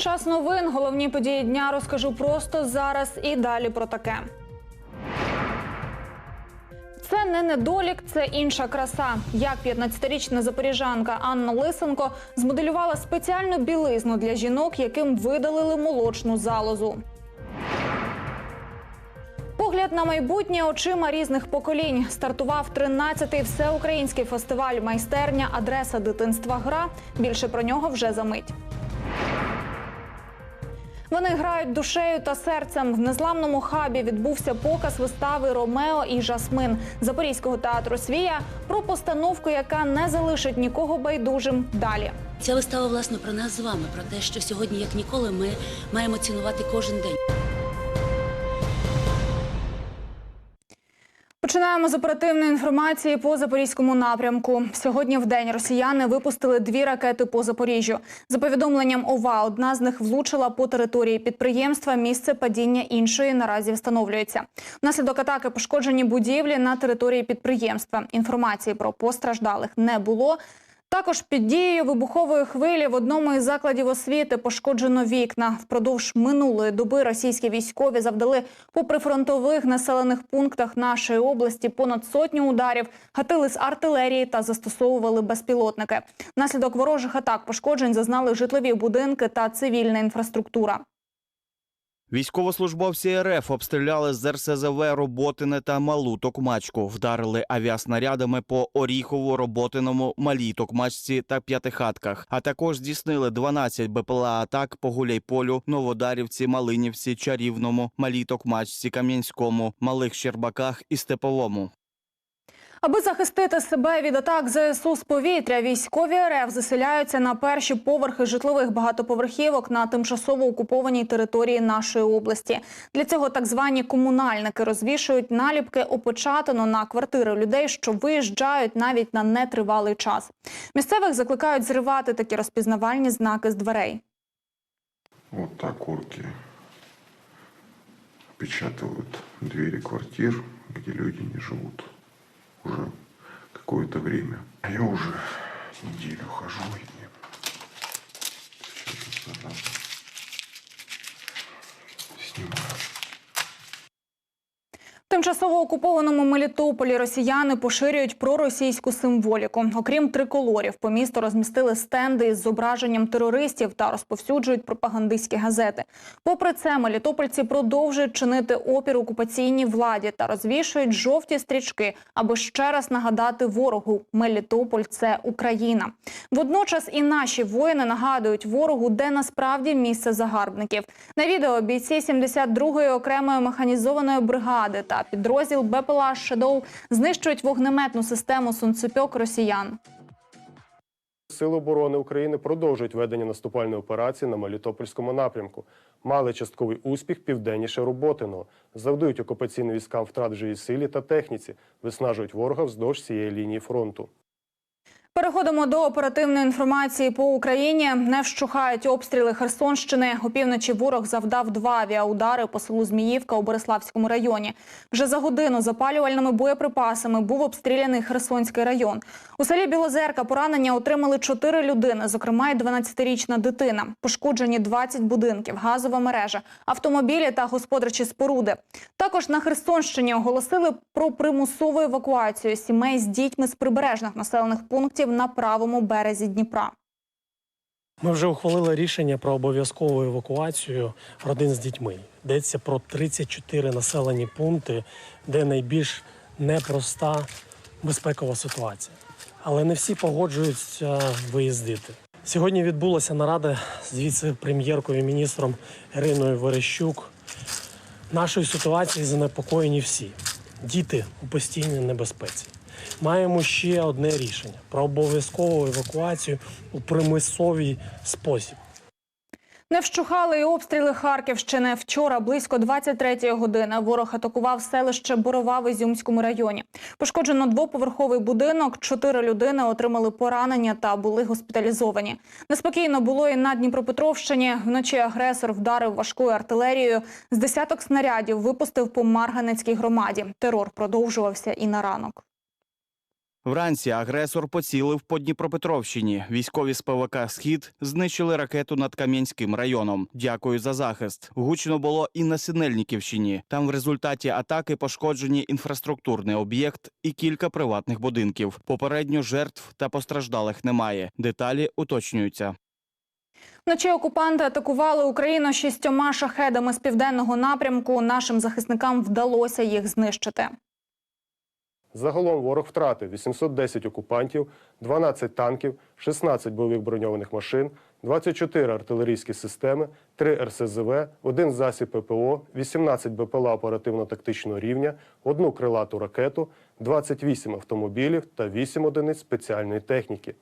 Час новин. Головні події дня розкажу просто зараз і далі про таке. Це не недолік, це інша краса. Як 15-річна запоріжанка Анна Лисенко змоделювала спеціальну білизну для жінок, яким видалили молочну залозу. Погляд на майбутнє очима різних поколінь стартував 13-й всеукраїнський фестиваль майстерня Адреса дитинства гра. Більше про нього вже за мить. Вони грають душею та серцем. В незламному хабі відбувся показ вистави Ромео і Жасмин Запорізького театру Свія про постановку, яка не залишить нікого байдужим. Далі. Ця вистава власне про нас з вами, про те, що сьогодні, як ніколи, ми маємо цінувати кожен день. Починаємо з оперативної інформації по запорізькому напрямку. Сьогодні в день росіяни випустили дві ракети по Запоріжжю. За повідомленням ОВА, одна з них влучила по території підприємства. Місце падіння іншої наразі встановлюється. Внаслідок атаки пошкоджені будівлі на території підприємства. Інформації про постраждалих не було. Також під дією вибухової хвилі в одному із закладів освіти пошкоджено вікна. Впродовж минулої доби російські військові завдали по прифронтових населених пунктах нашої області понад сотню ударів, гатили з артилерії та застосовували безпілотники. Внаслідок ворожих атак пошкоджень зазнали житлові будинки та цивільна інфраструктура. Військовослужбовці РФ обстріляли з РСЗВ Роботине та Малу Токмачку, вдарили авіаснарядами по Оріхову, Роботиному, Малій Токмачці та П'ятихатках. А також здійснили 12 БПЛА атак по Гуляйполю, Новодарівці, Малинівці, Чарівному, Малій Токмачці, Кам'янському, Малих Щербаках і Степовому. Аби захистити себе від атак ЗСУ з повітря, військові РФ заселяються на перші поверхи житлових багатоповерхівок на тимчасово окупованій території нашої області. Для цього так звані комунальники розвішують наліпки опечатано на квартири людей, що виїжджають навіть на нетривалий час. Місцевих закликають зривати такі розпізнавальні знаки з дверей. Вот так орки опечатывают двери квартир, где люди не живут уже какое-то время. Я уже неделю хожу и сейчас вот это снимаю. Тимчасово окупованому Мелітополі росіяни поширюють проросійську символіку. Окрім триколорів, по місту розмістили стенди із зображенням терористів та розповсюджують пропагандистські газети. Попри це, мелітопольці продовжують чинити опір окупаційній владі та розвішують жовті стрічки, аби ще раз нагадати ворогу: Мелітополь це Україна. Водночас і наші воїни нагадують ворогу, де насправді місце загарбників. На відео бійці 72-ї окремої механізованої бригади та підрозділ БПЛА «Шедоу» знищують вогнеметну систему сонцепьок росіян. Сили оборони України продовжують ведення наступальної операції на Мелітопольському напрямку. Мали частковий успіх південніше Роботиного. Завдають окупаційним військам втрат живій силі та техніці, виснажують ворога вздовж цієї лінії фронту. Переходимо до оперативної інформації по Україні. Не вщухають обстріли Херсонщини. Опівночі ворог завдав два авіаудари по селу Зміївка у Бориславському районі. Вже за годину запалювальними боєприпасами був обстріляний Херсонський район. У селі Білозерка поранення отримали чотири людини, зокрема й 12-річна дитина. Пошкоджені 20 будинків, газова мережа, автомобілі та господарчі споруди. Також на Херсонщині оголосили про примусову евакуацію сімей з дітьми з прибережних населених пунктів на правому березі Дніпра. Ми вже ухвалили рішення про обов'язкову евакуацію родин з дітьми. Йдеться про 34 населені пункти, де найбільш непроста безпекова ситуація. Але не всі погоджуються виїздити. Сьогодні відбулася нарада з віце-прем'єркою і міністром Іриною Верещук. Нашою ситуацією занепокоєні всі. Діти у постійній небезпеці. Маємо ще одне рішення про обов'язкову евакуацію у примусовий спосіб. Не вщухали і обстріли Харківщини. Вчора близько 23-ї години ворог атакував селище Борова в Ізюмському районі. Пошкоджено двоповерховий будинок. Чотири людини отримали поранення та були госпіталізовані. Неспокійно було і на Дніпропетровщині. Вночі агресор вдарив важкою артилерією. З десяток снарядів випустив по Марганецькій громаді. Терор продовжувався і на ранок. Вранці агресор поцілив по Дніпропетровщині. Військові з ПВК Схід знищили ракету над Кам'янським районом. Дякую за захист. Гучно було і на Синельниківщині. Там в результаті атаки пошкоджені інфраструктурний об'єкт і кілька приватних будинків. Попередньо жертв та постраждалих немає. Деталі уточнюються. Вночі окупанти атакували Україну шістьома шахедами з південного напрямку. Нашим захисникам вдалося їх знищити. Загалом ворог втратив 810 окупантів, 12 танків, 16 бойових броньованих машин, 24 артилерійські системи, 3 РСЗВ, 1 засіб ППО, 18 БПЛА оперативно-тактичного рівня, 1 крилату ракету, 28 автомобілів та 8 одиниць спеціальної техніки.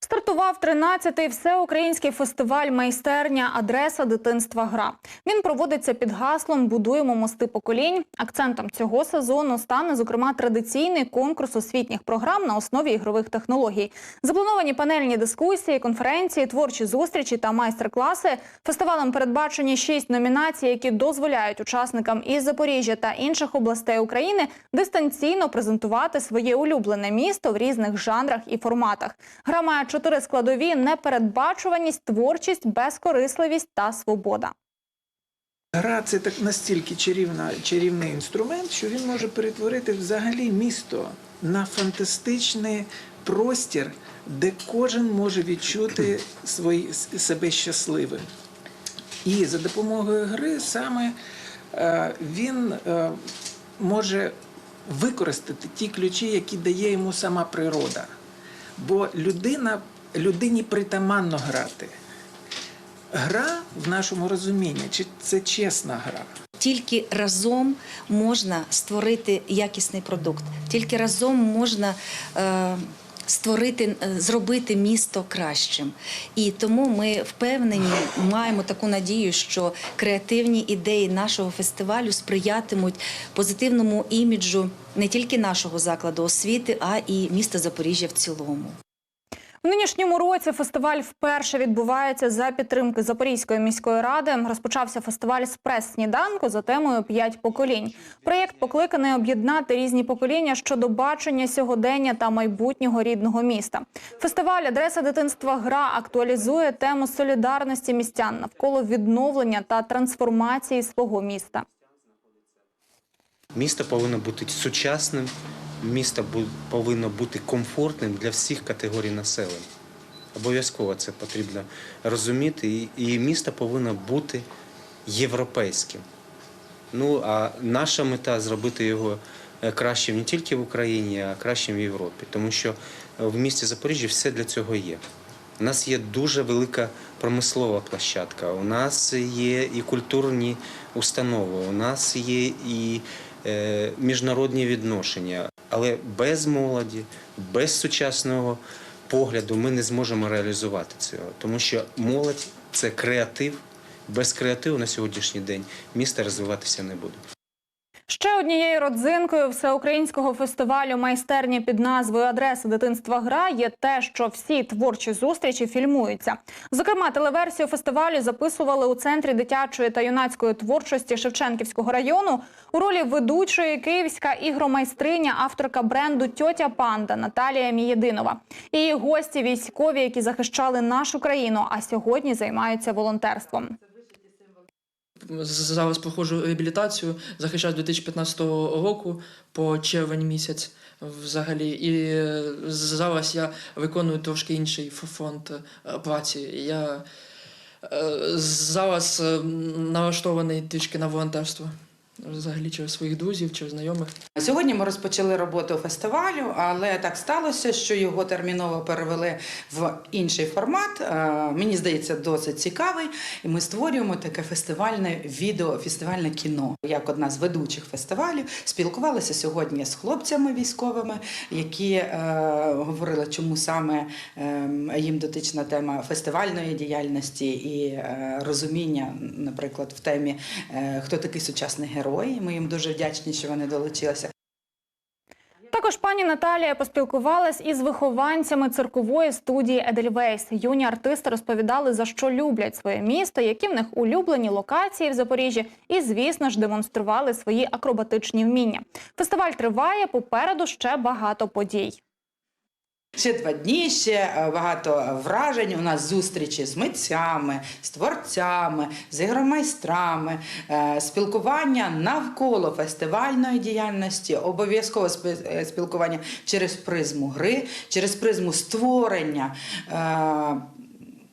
Стартував 13-й всеукраїнський фестиваль майстерня Адреса дитинства гра. Він проводиться під гаслом Будуємо мости поколінь. Акцентом цього сезону стане зокрема традиційний конкурс освітніх програм на основі ігрових технологій. Заплановані панельні дискусії, конференції, творчі зустрічі та майстер-класи. Фестивалем передбачені шість номінацій, які дозволяють учасникам із Запоріжжя та інших областей України дистанційно презентувати своє улюблене місто в різних жанрах і форматах. Гра має чотири складові: непередбачуваність, творчість, безкорисливість та свобода. Гра це так настільки чарівна, чарівний інструмент, що він може перетворити взагалі місто на фантастичний простір, де кожен може відчути свої, себе щасливим. І за допомогою гри саме е, він е, може використати ті ключі, які дає йому сама природа. Бо людина, людині притаманно грати. Гра в нашому розумінні, чи це чесна гра? Тільки разом можна створити якісний продукт, тільки разом можна е, створити, е, зробити місто кращим. І тому ми впевнені, маємо таку надію, що креативні ідеї нашого фестивалю сприятимуть позитивному іміджу не тільки нашого закладу освіти, а і міста Запоріжжя в цілому. Нинішньому році фестиваль вперше відбувається за підтримки Запорізької міської ради. Розпочався фестиваль з прес-сніданку за темою «П'ять поколінь. Проєкт покликаний об'єднати різні покоління щодо бачення сьогодення та майбутнього рідного міста. Фестиваль Адреса дитинства гра актуалізує тему солідарності містян навколо відновлення та трансформації свого міста. Місто повинно бути сучасним, місто повинно бути комфортним для всіх категорій населення. Обов'язково це потрібно розуміти. І, місто повинно бути європейським. Ну а наша мета зробити його е, кращим не тільки в Україні, а кращим в Європі. Тому що е, в місті Запоріжжя все для цього є. У нас є дуже велика промислова площадка, у нас є і культурні установи, у нас є і е, міжнародні відношення. Але без молоді, без сучасного погляду ми не зможемо реалізувати цього. Тому що молодь це креатив. Без креативу на сьогоднішній день місто розвиватися не буде. Ще однією родзинкою всеукраїнського фестивалю майстерні під назвою Адреса дитинства гра є те, що всі творчі зустрічі фільмуються. Зокрема, телеверсію фестивалю записували у центрі дитячої та юнацької творчості Шевченківського району. У ролі ведучої київська ігромайстриня, авторка бренду Тьотя Панда Наталія Мієдинова. Її гості військові, які захищали нашу країну, а сьогодні займаються волонтерством. Зараз проходжу реабілітацію, захищаю 2015 року по червень місяць взагалі. І е, зараз я виконую трошки інший фронт е, праці. Я е, зараз налаштований трішки на волонтерство. Взагалі через своїх друзів, через знайомих. Сьогодні ми розпочали роботу фестивалю, але так сталося, що його терміново перевели в інший формат. Е, Мені здається, досить цікавий. І ми створюємо таке фестивальне відео, фестивальне кіно. Як одна з ведучих фестивалів, спілкувалася сьогодні з хлопцями військовими, які е, говорили, чому саме е, їм дотична тема фестивальної діяльності і е, розуміння, наприклад, в темі е, хто такий сучасний герой. Ми їм дуже вдячні, що вони долучилися. Також Пані Наталія поспілкувалась із вихованцями циркової студії Едельвейс. Юні артисти розповідали, за що люблять своє місто, які в них улюблені локації в Запоріжжі, і, звісно ж, демонстрували свої акробатичні вміння. Фестиваль триває. Попереду ще багато подій. Ще два дні, ще е, багато вражень. У нас зустрічі з митцями, з творцями, з ігромайстрами, е, спілкування навколо фестивальної діяльності, обов'язково спи- е, спілкування через призму гри, через призму створення.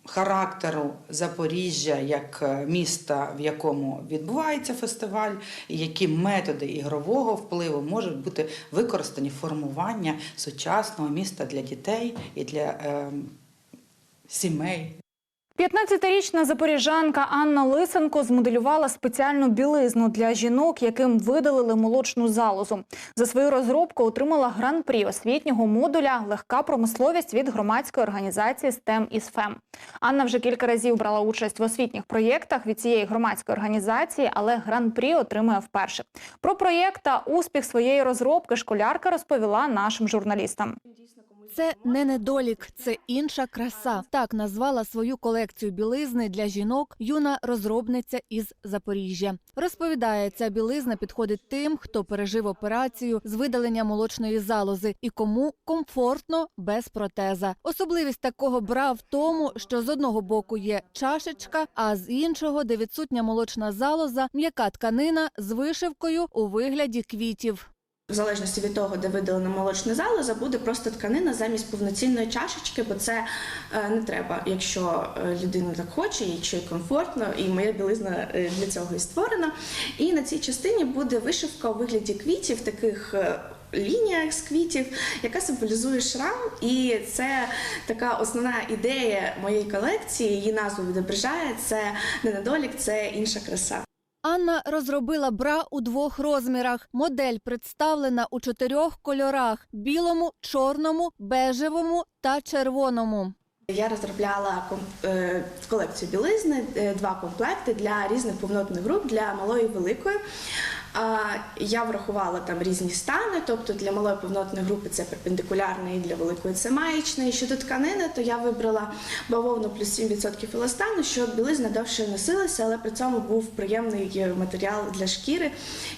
Характеру Запоріжжя як е, міста, в якому відбувається фестиваль, і які методи ігрового впливу можуть бути використані формування сучасного міста для дітей і для е, сімей. 15-річна запоріжанка Анна Лисенко змоделювала спеціальну білизну для жінок, яким видалили молочну залозу. За свою розробку отримала гран-прі освітнього модуля Легка промисловість від громадської організації STEM із ФЕМ. Анна вже кілька разів брала участь в освітніх проєктах від цієї громадської організації, але гран-прі отримує вперше. Про проєкт та успіх своєї розробки школярка розповіла нашим журналістам. Це не недолік, це інша краса. Так назвала свою колекцію білизни для жінок юна розробниця із Запоріжжя. Розповідає, ця білизна підходить тим, хто пережив операцію з видалення молочної залози і кому комфортно без протеза. Особливість такого бра в тому, що з одного боку є чашечка, а з іншого, де відсутня молочна залоза, м'яка тканина з вишивкою у вигляді квітів. В залежності від того, де видалена молочна залоза, буде просто тканина замість повноцінної чашечки, бо це е, не треба, якщо е, людина так хоче, якщо їй комфортно, і моя білизна е, для цього і створена. І на цій частині буде вишивка у вигляді квітів, таких. е, Лінія з квітів, яка символізує шрам, і це така основна ідея моєї колекції. Її назву відображає. Це не недолік, це інша краса. Анна розробила бра у двох розмірах. Модель представлена у чотирьох кольорах: білому, чорному, бежевому та червоному. Я розробляла е, колекцію білизни, е, два комплекти для різних повнотних груп для малої і великої. Я врахувала там різні стани, тобто для малої повнотної групи це перпендикулярний, для великої це маєчний. Щодо тканини, то я вибрала бавовну плюс 7% еластану, щоб білизна довше носилася, але при цьому був приємний е, матеріал для шкіри.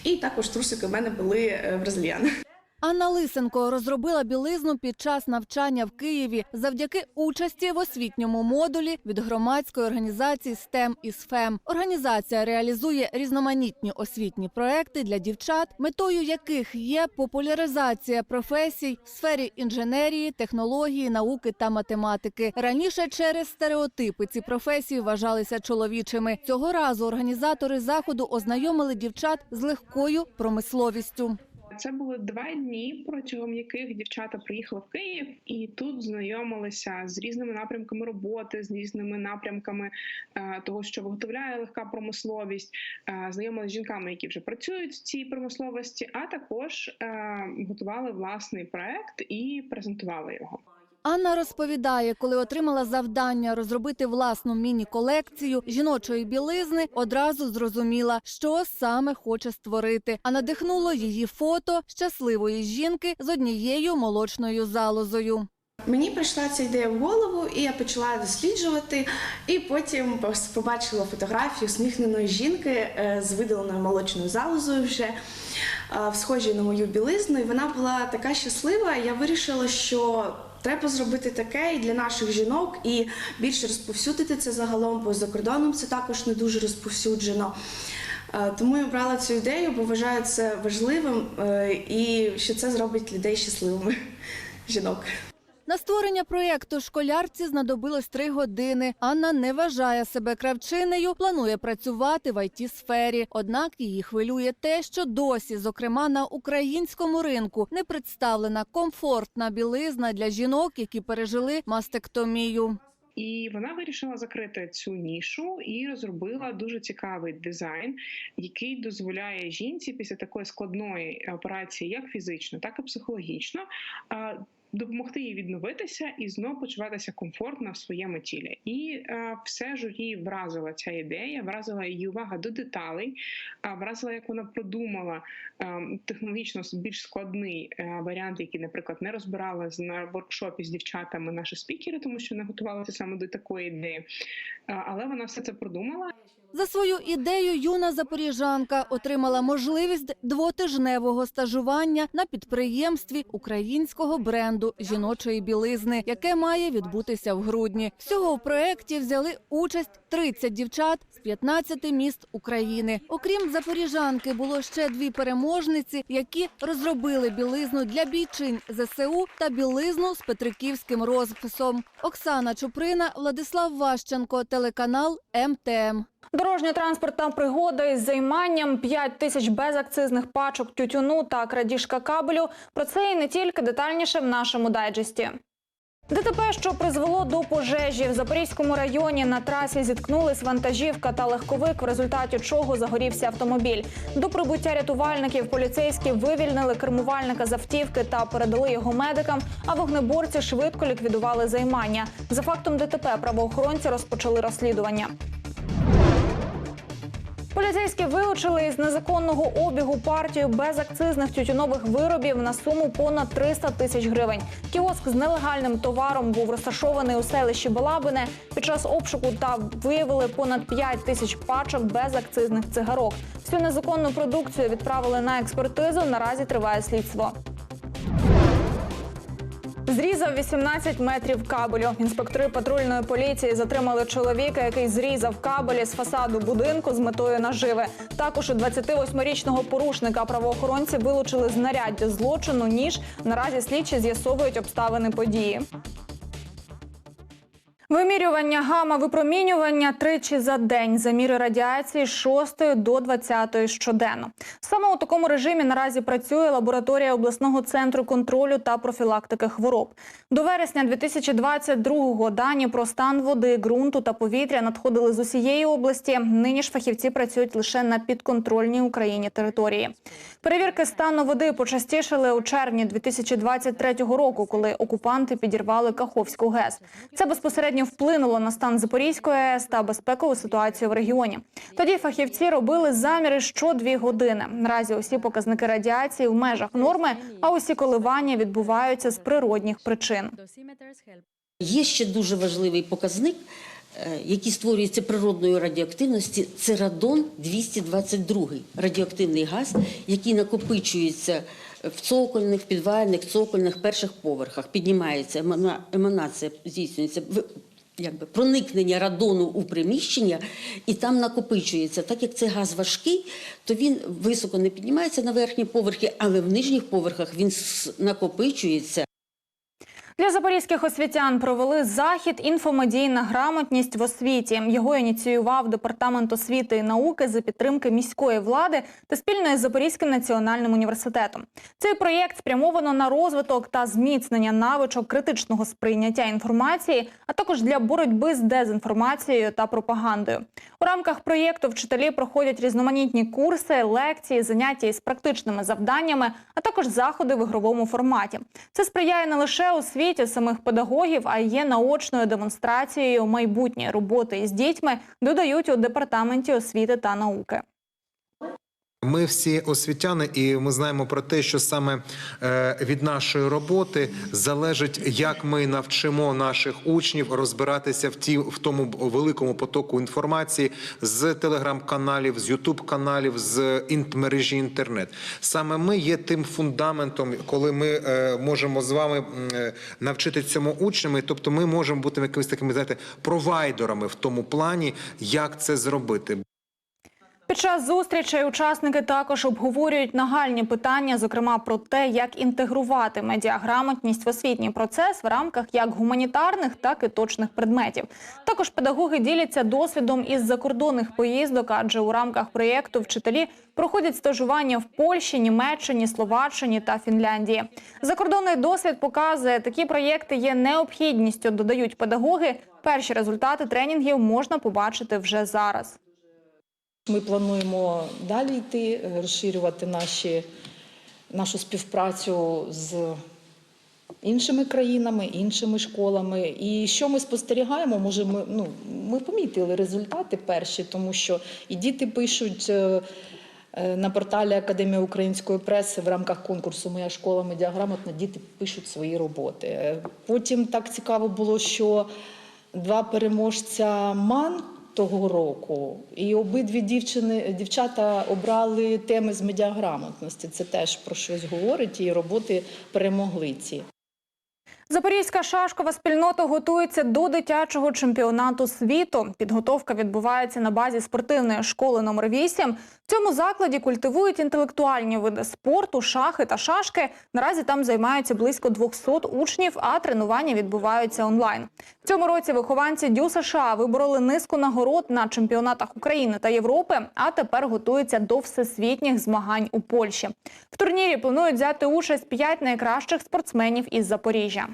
І також трусики в мене були е, бразильяни. Анна Лисенко розробила білизну під час навчання в Києві завдяки участі в освітньому модулі від громадської організації STEM із ФЕМ. Організація реалізує різноманітні освітні проекти для дівчат, метою яких є популяризація професій в сфері інженерії, технології, науки та математики. Раніше через стереотипи ці професії вважалися чоловічими. Цього разу організатори заходу ознайомили дівчат з легкою промисловістю. Це були два дні, протягом яких дівчата приїхали в Київ і тут знайомилися з різними напрямками роботи, з різними напрямками е, того, що виготовляє легка промисловість, е, знайомилися з жінками, які вже працюють в цій промисловості, а також е, готували власний проект і презентували його. Анна розповідає, коли отримала завдання розробити власну міні-колекцію жіночої білизни, одразу зрозуміла, що саме хоче створити. А надихнуло її фото щасливої жінки з однією молочною залозою. Мені прийшла ця ідея в голову, і я почала досліджувати. І потім побачила фотографію усміхненої жінки е, з видаленою молочною залозою вже е, в схожій на мою білизну. І вона була така щаслива. Я вирішила, що треба зробити таке і для наших жінок, і більше розповсюдити це загалом, бо за кордоном це також не дуже розповсюджено. Е, Тому я обрала цю ідею, бо вважаю це важливим е, і що це зробить людей щасливими жінок. На створення проєкту школярці знадобилось три години. Анна не вважає себе кравчинею, планує працювати в it сфері. Однак її хвилює те, що досі, зокрема на українському ринку, не представлена комфортна білизна для жінок, які пережили мастектомію. І вона вирішила закрити цю нішу і розробила дуже цікавий дизайн, який дозволяє жінці після такої складної операції, як фізично, так і психологічно, допомогти їй відновитися і знову почуватися комфортно в своєму тілі. І е, все журі вразила ця ідея, вразила її увага до деталей, а вразила, як вона продумала е, технологічно більш складний е, варіант, який, наприклад, не розбирала на воркшопі з дівчатами наші спікери, тому що не готувалися саме до такої ідеї. Е, Але вона все це продумала. За свою ідею юна запоріжанка отримала можливість двотижневого стажування на підприємстві українського бренду жіночої білизни, яке має відбутися в грудні. Всього в проєкті взяли участь 30 дівчат з 15 міст України. Окрім запоріжанки, було ще дві переможниці, які розробили білизну для бійчин ЗСУ та білизну з петриківським розписом. Оксана Чуприна, Владислав Ващенко, телеканал МТМ. Дорожньо-транспортна пригода із займанням 5 тисяч безакцизних пачок тютюну та крадіжка кабелю. Про це і не тільки детальніше в нашому дайджесті. ДТП, що призвело до пожежі в Запорізькому районі на трасі зіткнулись вантажівка та легковик, в результаті чого загорівся автомобіль. До прибуття рятувальників поліцейські вивільнили кермувальника з автівки та передали його медикам. А вогнеборці швидко ліквідували займання. За фактом ДТП правоохоронці розпочали розслідування. Поліцейські вилучили із незаконного обігу партію безакцизних тютюнових виробів на суму понад 300 тисяч гривень. Кіоск з нелегальним товаром був розташований у селищі Балабине. Під час обшуку та виявили понад 5 тисяч пачок безакцизних цигарок. Всю незаконну продукцію відправили на експертизу. Наразі триває слідство. Зрізав 18 метрів кабелю. Інспектори патрульної поліції затримали чоловіка, який зрізав кабелі з фасаду будинку з метою наживи. Також у 28-річного порушника правоохоронці вилучили знаряддя злочину, ніж наразі слідчі з'ясовують обставини події. Вимірювання гама випромінювання тричі за день. Заміри радіації з 6 до 20 щоденно. Саме у такому режимі наразі працює лабораторія обласного центру контролю та профілактики хвороб. До вересня 2022-го дані про стан води, ґрунту та повітря надходили з усієї області. Нині ж фахівці працюють лише на підконтрольній Україні території. Перевірки стану води почастішали у червні 2023 року, коли окупанти підірвали Каховську ГЕС. Це безпосередньо вплинуло на стан Запорізької АЕС та безпекову ситуацію в регіоні. Тоді фахівці робили заміри що дві години. Наразі усі показники радіації в межах норми, а усі коливання відбуваються з природних причин. Є ще дуже важливий показник, е, який створюється природною радіоактивності. Це радон 222 радіоактивний газ, який накопичується в цокольних, підвальних, цокольних перших поверхах. Піднімається еманація, здійснюється якби проникнення радону у приміщення, і там накопичується. Так як це газ важкий, то він високо не піднімається на верхні поверхи, але в нижніх поверхах він накопичується. Для запорізьких освітян провели захід інфомедійна грамотність в освіті. Його ініціював департамент освіти і науки за підтримки міської влади та спільно з Запорізьким національним університетом. Цей проєкт спрямовано на розвиток та зміцнення навичок критичного сприйняття інформації, а також для боротьби з дезінформацією та пропагандою. У рамках проєкту вчителі проходять різноманітні курси, лекції, заняття із практичними завданнями, а також заходи в ігровому форматі. Це сприяє не лише освіті самих педагогів, а й є наочною демонстрацією майбутньої роботи із дітьми, додають у департаменті освіти та науки. Ми всі освітяни, і ми знаємо про те, що саме е, від нашої роботи залежить, як ми навчимо наших учнів розбиратися в ті в тому великому потоку інформації з телеграм-каналів, з ютуб-каналів, з мережі інтернет. Саме ми є тим фундаментом, коли ми е, можемо з вами е, навчити цьому учнями. Тобто, ми можемо бути якимись такими знаєте, провайдерами в тому плані, як це зробити. Час зустрічей учасники також обговорюють нагальні питання, зокрема про те, як інтегрувати медіаграмотність в освітній процес в рамках як гуманітарних, так і точних предметів. Також педагоги діляться досвідом із закордонних поїздок, адже у рамках проєкту вчителі проходять стажування в Польщі, Німеччині, Словаччині та Фінляндії. Закордонний досвід показує, такі проєкти є необхідністю, додають педагоги. Перші результати тренінгів можна побачити вже зараз. Ми плануємо далі йти, е, розширювати наші, нашу співпрацю з іншими країнами, іншими школами. І що ми спостерігаємо? Може, ми ну ми помітили результати перші, тому що і діти пишуть. е, е, На порталі Академії української преси в рамках конкурсу Моя школа медіаграмотна діти пишуть свої роботи. Потім так цікаво було, що два переможця МАН того року, і обидві дівчини, дівчата обрали теми з медіаграмотності. Це теж про щось говорить, і роботи перемогли ці. Запорізька шашкова спільнота готується до дитячого чемпіонату світу. Підготовка відбувається на базі спортивної школи номер 8 В цьому закладі культивують інтелектуальні види спорту, шахи та шашки. Наразі там займаються близько 200 учнів, а тренування відбуваються онлайн. В цьому році вихованці Дю США вибороли низку нагород на чемпіонатах України та Європи, а тепер готуються до всесвітніх змагань у Польщі. В турнірі планують взяти участь 5 найкращих спортсменів із Запоріжжя.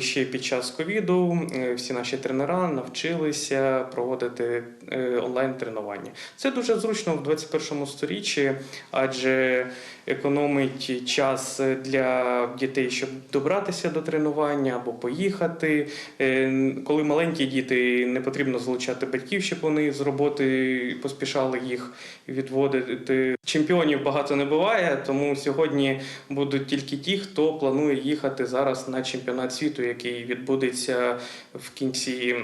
Ще під час ковіду е, всі наші тренера навчилися проводити е, онлайн-тренування. Це дуже зручно в 21 сторіччі, адже економить час для дітей, щоб добратися до тренування або поїхати. Е, Коли маленькі діти, не потрібно залучати батьків, щоб вони з роботи поспішали їх відводити. Чемпіонів багато не буває, тому сьогодні будуть тільки ті, хто планує їхати зараз на чемпіонат світу, який відбудеться в кінці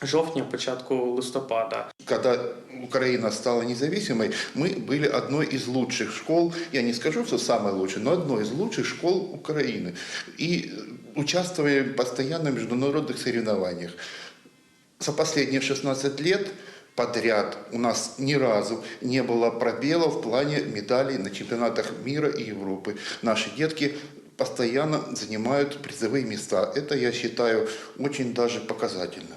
жовтня, початку листопада. Когда Украина стала независимой, мы были одной из лучших школ, я не скажу, что самой лучшей, но одной из лучших школ Украины. И участвовали постоянно в международных соревнованиях. За последние 16 лет подряд у нас ни разу не было пробела в плане медалей на чемпионатах мира и Европы. Наши детки постоянно занимают призовые места. Это, я считаю, очень даже показательно.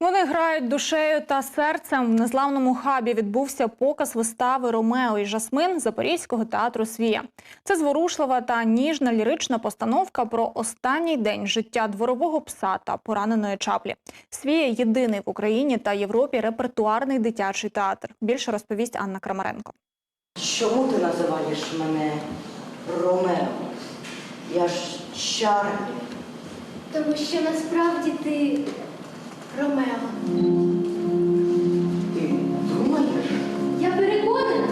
Вони грають душею та серцем. В незламному хабі відбувся показ вистави Ромео і Жасмин Запорізького театру Свія. Це зворушлива та ніжна лірична постановка про останній день життя дворового пса та пораненої чаплі. Свія єдиний в Україні та Європі репертуарний дитячий театр. Більше розповість Анна Крамаренко. Чому ти називаєш мене Ромео? Я ж Чарлі. Тому що насправді ти Ромео. Ти думаєш? Я переконана.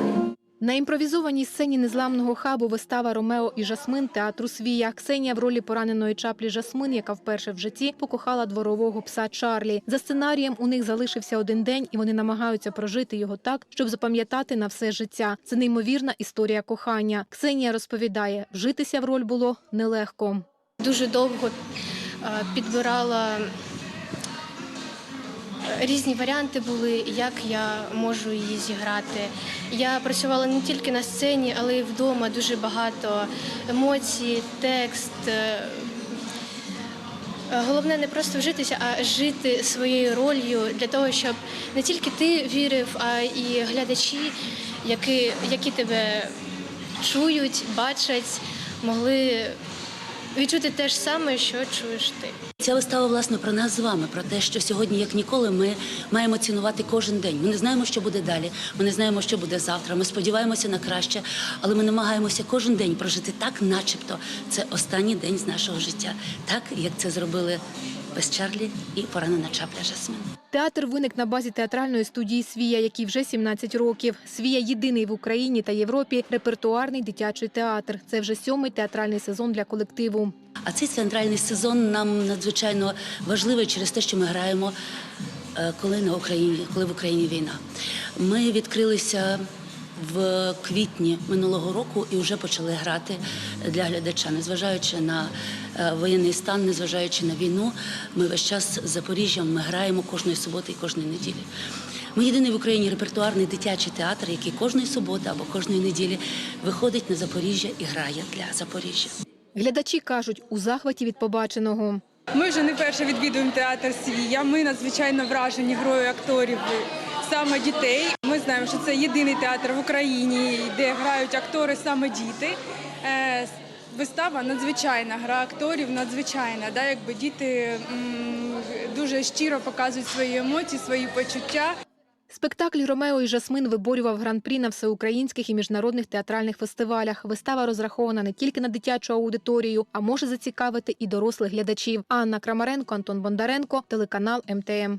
На імпровізованій сцені незламного хабу вистава Ромео і Жасмин театру Свія. Ксенія в ролі пораненої чаплі Жасмин, яка вперше в житті покохала дворового пса Чарлі. За сценарієм у них залишився один день, і вони намагаються прожити його так, щоб запам'ятати на все життя. Це неймовірна історія кохання. Ксенія розповідає, вжитися в роль було нелегко. Дуже довго підбирала різні варіанти були, як я можу її зіграти. Я працювала не тільки на сцені, але й вдома дуже багато емоцій, текст. е, Головне не просто вжитися, а жити своєю ролью для того, щоб не тільки ти вірив, а і глядачі, які, які тебе чують, бачать, могли відчути те ж саме, що чуєш ти. Ця вистава власне про нас з вами, про те, що сьогодні, як ніколи, ми маємо цінувати кожен день. Ми не знаємо, що буде далі. Ми не знаємо, що буде завтра. Ми сподіваємося на краще, але ми намагаємося кожен день прожити так, начебто це останній день з нашого життя, так як це зробили без Чарлі і поранена чапля Жасмин. Театр виник на базі театральної студії Свія, який вже 17 років. Свія єдиний в Україні та Європі репертуарний дитячий театр. Це вже сьомий театральний сезон для колективу. А цей центральний сезон нам надзвичайно важливий через те, що ми граємо, е, коли на Україні, коли в Україні війна. Ми відкрилися в квітні минулого року і вже почали грати для глядача, незважаючи на е, воєнний стан, незважаючи на війну. Ми весь час з Запоріжжям ми граємо кожної суботи і кожної неділі. Ми єдиний в Україні репертуарний дитячий театр, який кожної суботи або кожної неділі виходить на Запоріжжя і грає для Запоріжжя. Глядачі кажуть, у захваті від побаченого. Ми вже не перше відвідуємо театр Свія. Ми надзвичайно вражені грою акторів саме дітей. Ми знаємо, що це єдиний театр в Україні, де грають актори саме діти. Е, Вистава надзвичайна, гра акторів надзвичайна. Да, якби діти дуже щиро показують свої емоції, свої почуття. Спектакль Ромео і Жасмин виборював гран-прі на всеукраїнських і міжнародних театральних фестивалях. Вистава розрахована не тільки на дитячу аудиторію, а може зацікавити і дорослих глядачів. Анна Крамаренко, Антон Бондаренко, телеканал МТМ.